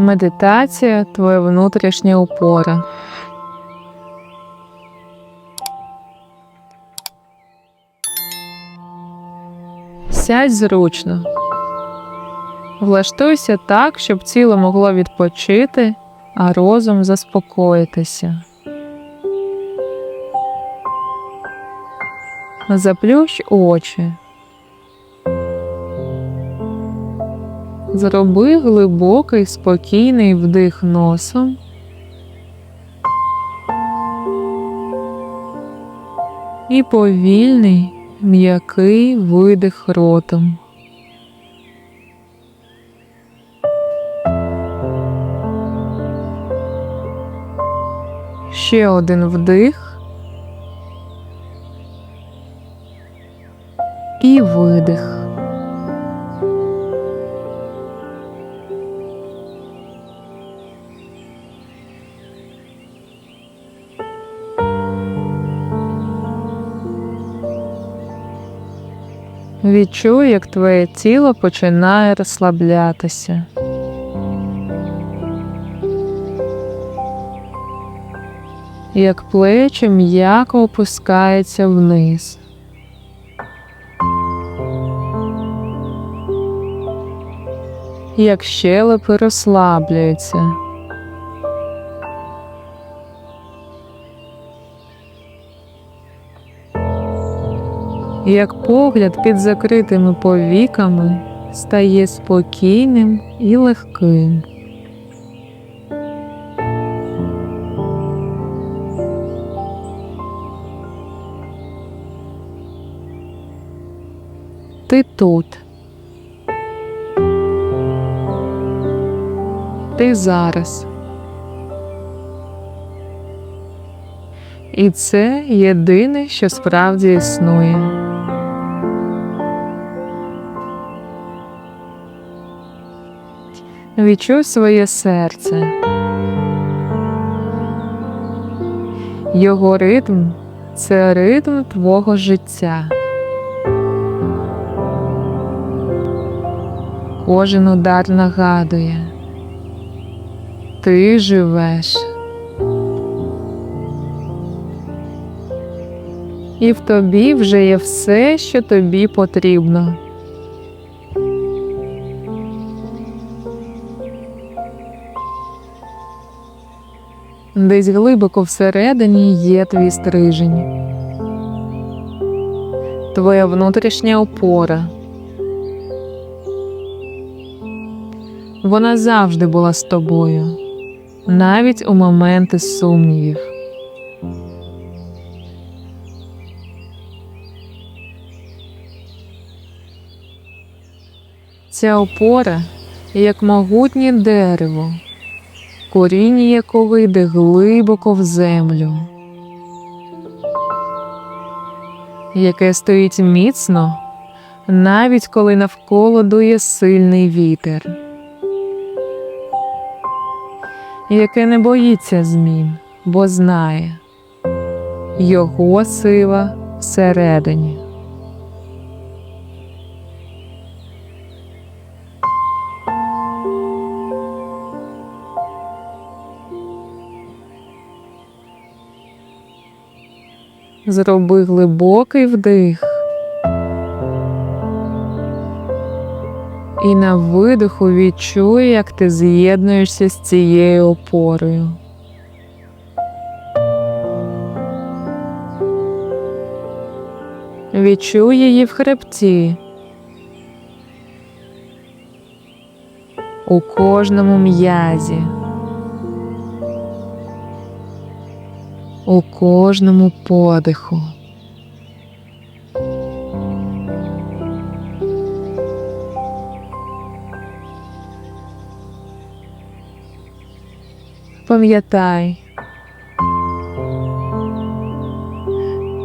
Медитація твоя внутрішня опора. Сядь зручно. Влаштуйся так, щоб тіло могло відпочити, а розум заспокоїтися. Заплющ очі. Зроби глибокий спокійний вдих носом. І повільний м'який видих ротом. Ще один вдих і видих. Відчуй, як твоє тіло починає розслаблятися. Як плечі м'яко опускаються вниз. Як щелепи розслаблюються. Як погляд під закритими повіками стає спокійним і легким. Ти тут. Ти зараз. І це єдине, що справді існує. Відчуй своє серце. Його ритм це ритм твого життя. Кожен удар нагадує. Ти живеш. І в тобі вже є все, що тобі потрібно. Десь глибоко всередині є твій стрижень, твоя внутрішня опора. Вона завжди була з тобою, навіть у моменти сумнівів. Ця опора як могутнє дерево, коріння якого йде глибоко в землю, яке стоїть міцно, навіть коли навколо дує сильний вітер, яке не боїться змін, бо знає його сила всередині. Зроби глибокий вдих. І на видиху відчуй, як ти з'єднуєшся з цією опорою. Відчуй її в хребті. У кожному м'язі. Кожному подиху. Пам'ятай,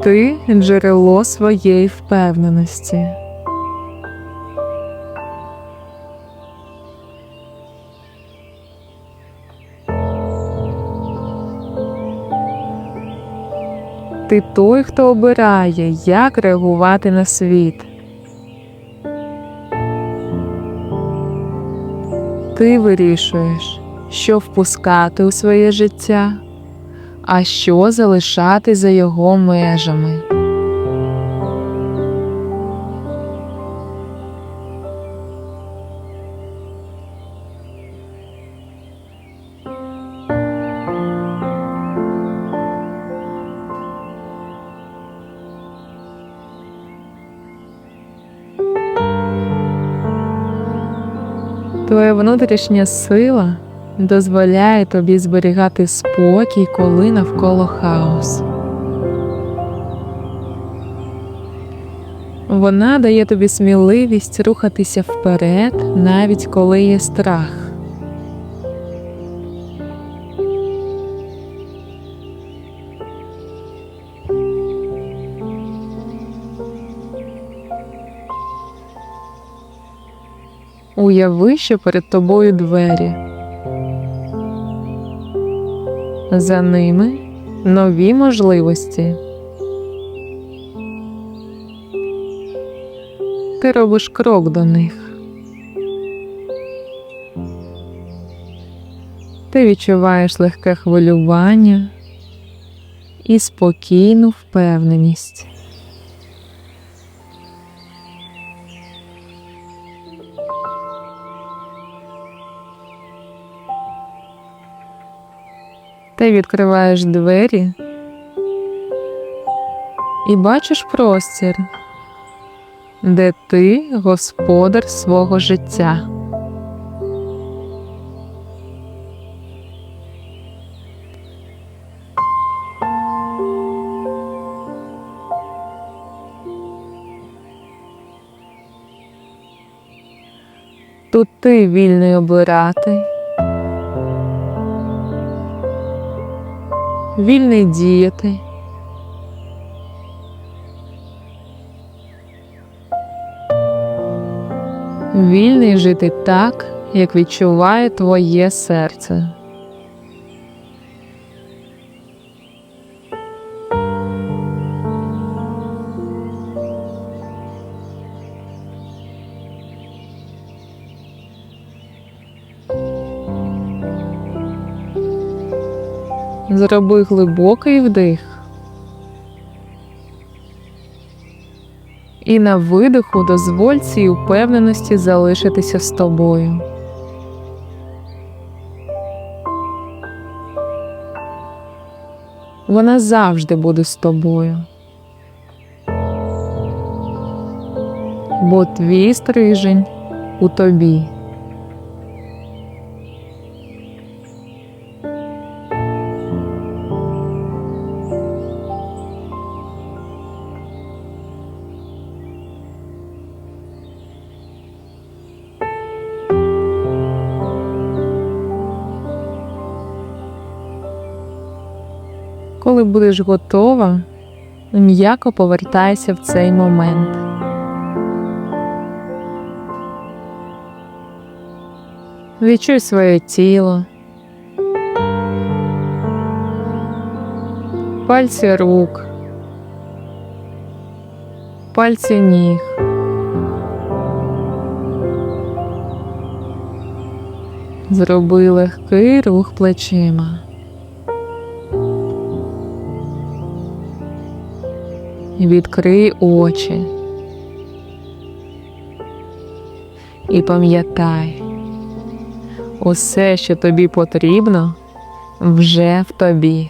ти джерело своєї впевненості. Ти той, хто обирає, як реагувати на світ. Ти вирішуєш, що впускати у своє життя, а що залишати за його межами. Твоя внутрішня сила дозволяє тобі зберігати спокій, коли навколо хаос. Вона дає тобі сміливість рухатися вперед, навіть коли є страх. Уяви, що перед тобою двері. За ними нові можливості. Ти робиш крок до них. Ти відчуваєш легке хвилювання і спокійну впевненість. Ти відкриваєш двері і бачиш простір, де ти господар свого життя. Тут ти вільний обирати, вільний діяти. Вільний жити так, як відчуває твоє серце. Зроби глибокий вдих. І на видиху дозволь цій упевненості залишитися з тобою. Вона завжди буде з тобою. Бо твій стрижень у тобі. Коли будеш готова, м'яко повертайся в цей момент. Відчуй своє тіло, пальці рук, пальці ніг. Зроби легкий рух плечима. Відкрий очі і пам'ятай, усе, що тобі потрібно, вже в тобі.